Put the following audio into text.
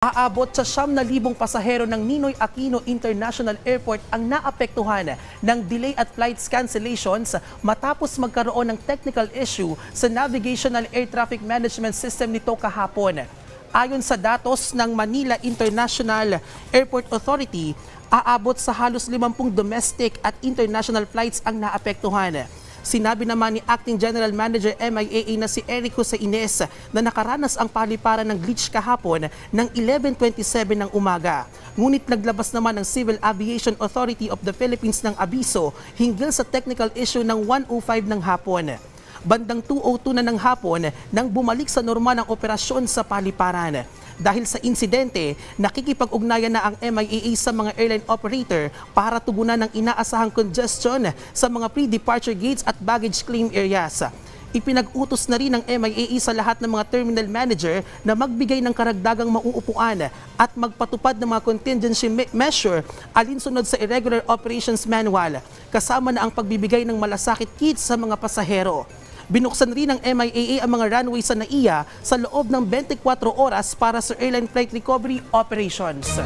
Aabot sa siyam na libong pasahero ng Ninoy Aquino International Airport ang naapektuhan ng delay at flights cancellations matapos magkaroon ng technical issue sa Navigational Air Traffic Management System nito kahapon. Ayon sa datos ng Manila International Airport Authority, aabot sa halos 50 domestic at international flights ang naapektuhan. Sinabi naman ni Acting General Manager MIAA na si Eric Jose Ines na nakaranas ang paliparan ng glitch kahapon ng 11.27 ng umaga. Ngunit naglabas naman ng Civil Aviation Authority of the Philippines ng abiso hinggil sa technical issue ng 105 ng hapon. Bandang 2.02 na ng hapon nang bumalik sa normal ang operasyon sa paliparan. Dahil sa insidente, nakikipag-ugnayan na ang MIAA sa mga airline operator para tugunan ng inaasahang congestion sa mga pre-departure gates at baggage claim areas. Ipinag-utos na rin ng MIAA sa lahat ng mga terminal manager na magbigay ng karagdagang mauupuan at magpatupad ng mga contingency me- measure alinsunod sa Irregular Operations Manual, kasama na ang pagbibigay ng malasakit kits sa mga pasahero. Binuksan rin ng MIAA ang mga runway sa NAIA sa loob ng 24 oras para sa airline flight recovery operations.